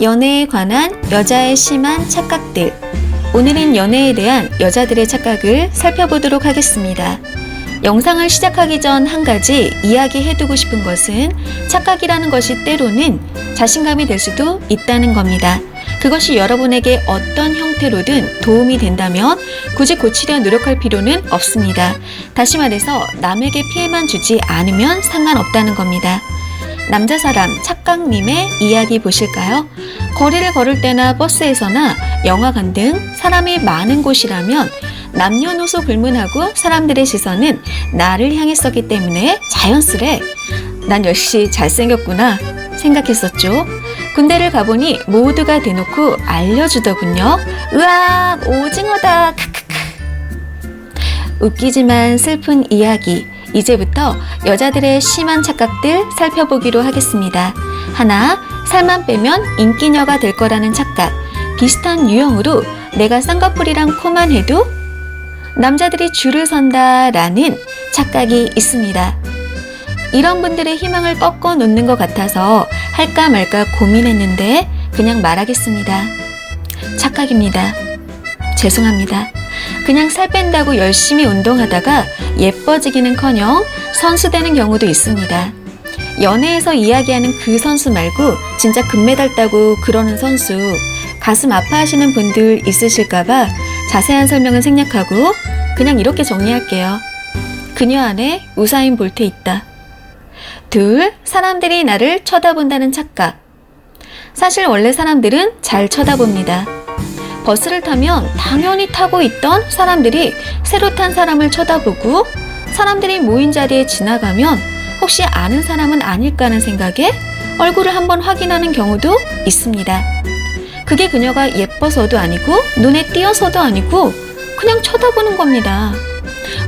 연애에 관한 여자의 심한 착각들. 오늘은 연애에 대한 여자들의 착각을 살펴보도록 하겠습니다. 영상을 시작하기 전 한 가지 이야기해두고 싶은 것은 착각이라는 것이 때로는 자신감이 될 수도 있다는 겁니다. 그것이 여러분에게 어떤 형태로든 도움이 된다면 굳이 고치려 노력할 필요는 없습니다. 다시 말해서 남에게 피해만 주지 않으면 상관없다는 겁니다. 남자 사람 착각님의 이야기 보실까요? 거리를 걸을 때나 버스에서나 영화관 등 사람이 많은 곳이라면 남녀노소 불문하고 사람들의 시선은 나를 향했었기 때문에 자연스레 난 역시 잘생겼구나 생각했었죠. 군대를 가보니 모두가 대놓고 알려주더군요. 으악, 오징어다. 크크크. 웃기지만 슬픈 이야기. 이제부터 여자들의 심한 착각들 살펴보기로 하겠습니다. 하나, 살만 빼면 인기녀가 될 거라는 착각. 비슷한 유형으로 내가 쌍꺼풀이랑 코만 해도 남자들이 줄을 선다 라는 착각이 있습니다. 이런 분들의 희망을 꺾어 놓는 것 같아서 할까 말까 고민했는데 그냥 말하겠습니다. 착각입니다. 죄송합니다. 그냥 살 뺀다고 열심히 운동하다가 예뻐지기는 커녕 선수 되는 경우도 있습니다. 연애에서 이야기하는 그 선수 말고 진짜 금메달 따고 그러는 선수 가슴 아파하시는 분들 있으실까봐 자세한 설명은 생략하고 그냥 이렇게 정리할게요. 그녀 안에 우사인 볼트 있다. 둘, 사람들이 나를 쳐다본다는 착각. 사실 원래 사람들은 잘 쳐다봅니다. 버스를 타면 당연히 타고 있던 사람들이 새로 탄 사람을 쳐다보고 사람들이 모인 자리에 지나가면 혹시 아는 사람은 아닐까 하는 생각에 얼굴을 한번 확인하는 경우도 있습니다. 그게 그녀가 예뻐서도 아니고 눈에 띄어서도 아니고 그냥 쳐다보는 겁니다.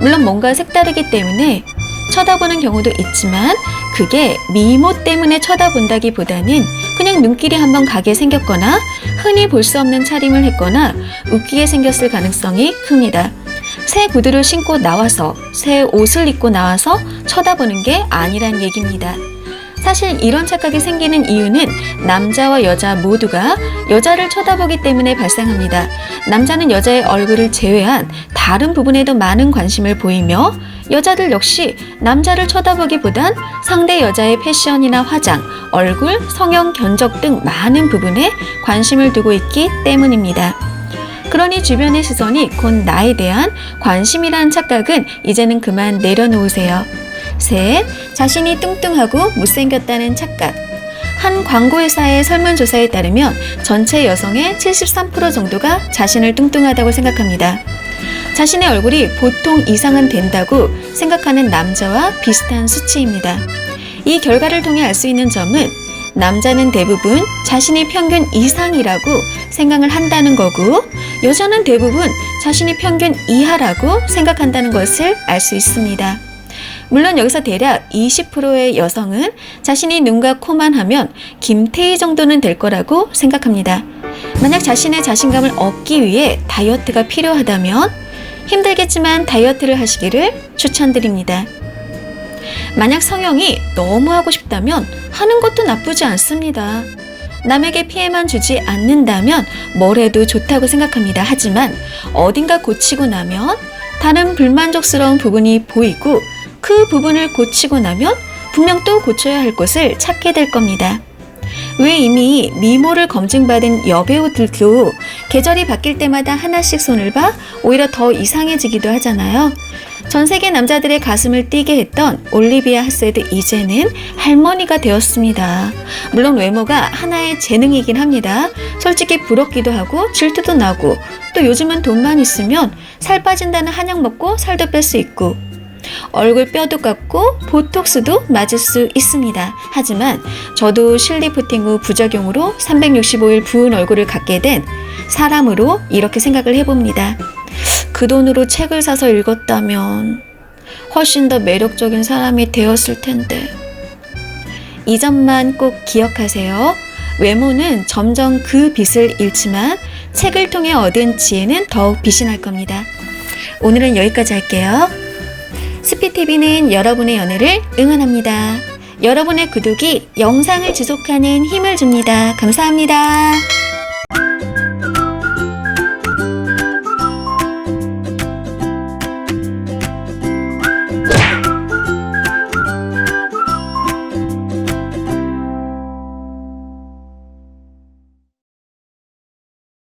물론 뭔가 색다르기 때문에 쳐다보는 경우도 있지만 그게 미모 때문에 쳐다본다기보다는 그냥 눈길이 한번 가게 생겼거나 흔히 볼 수 없는 차림을 했거나 웃기게 생겼을 가능성이 큽니다. 새 구두를 신고 나와서 새 옷을 입고 나와서 쳐다보는 게 아니란 얘기입니다. 사실 이런 착각이 생기는 이유는 남자와 여자 모두가 여자를 쳐다보기 때문에 발생합니다. 남자는 여자의 얼굴을 제외한 다른 부분에도 많은 관심을 보이며 여자들 역시 남자를 쳐다보기보단 상대 여자의 패션이나 화장, 얼굴, 성형, 견적 등 많은 부분에 관심을 두고 있기 때문입니다. 그러니 주변의 시선이 곧 나에 대한 관심이라는 착각은 이제는 그만 내려놓으세요. 셋, 자신이 뚱뚱하고 못생겼다는 착각. 한 광고회사의 설문조사에 따르면 전체 여성의 73% 정도가 자신을 뚱뚱하다고 생각합니다. 자신의 얼굴이 보통 이상은 된다고 생각하는 남자와 비슷한 수치입니다. 이 결과를 통해 알 수 있는 점은 남자는 대부분 자신이 평균 이상이라고 생각을 한다는 거고 여자는 대부분 자신이 평균 이하라고 생각한다는 것을 알 수 있습니다. 물론 여기서 대략 20%의 여성은 자신이 눈과 코만 하면 김태희 정도는 될 거라고 생각합니다. 만약 자신의 자신감을 얻기 위해 다이어트가 필요하다면 힘들겠지만 다이어트를 하시기를 추천드립니다. 만약 성형이 너무 하고 싶다면 하는 것도 나쁘지 않습니다. 남에게 피해만 주지 않는다면 뭘 해도 좋다고 생각합니다. 하지만 어딘가 고치고 나면 다른 불만족스러운 부분이 보이고 그 부분을 고치고 나면 분명 또 고쳐야 할 곳을 찾게 될 겁니다. 왜 이미 미모를 검증받은 여배우들도 계절이 바뀔 때마다 하나씩 손을 봐 오히려 더 이상해지기도 하잖아요. 전 세계 남자들의 가슴을 뛰게 했던 올리비아 하세드 이제는 할머니가 되었습니다. 물론 외모가 하나의 재능이긴 합니다. 솔직히 부럽기도 하고 질투도 나고 또 요즘은 돈만 있으면 살 빠진다는 한약 먹고 살도 뺄 수 있고 얼굴 뼈도 깎고 보톡스도 맞을 수 있습니다. 하지만 저도 실리프팅 후 부작용으로 365일 부은 얼굴을 갖게 된 사람으로 이렇게 생각을 해봅니다. 그 돈으로 책을 사서 읽었다면 훨씬 더 매력적인 사람이 되었을 텐데. 이 점만 꼭 기억하세요. 외모는 점점 그 빛을 잃지만 책을 통해 얻은 지혜는 더욱 빛이 날 겁니다. 오늘은 여기까지 할게요. 스피TV는 여러분의 연애를 응원합니다. 여러분의 구독이 영상을 지속하는 힘을 줍니다. 감사합니다.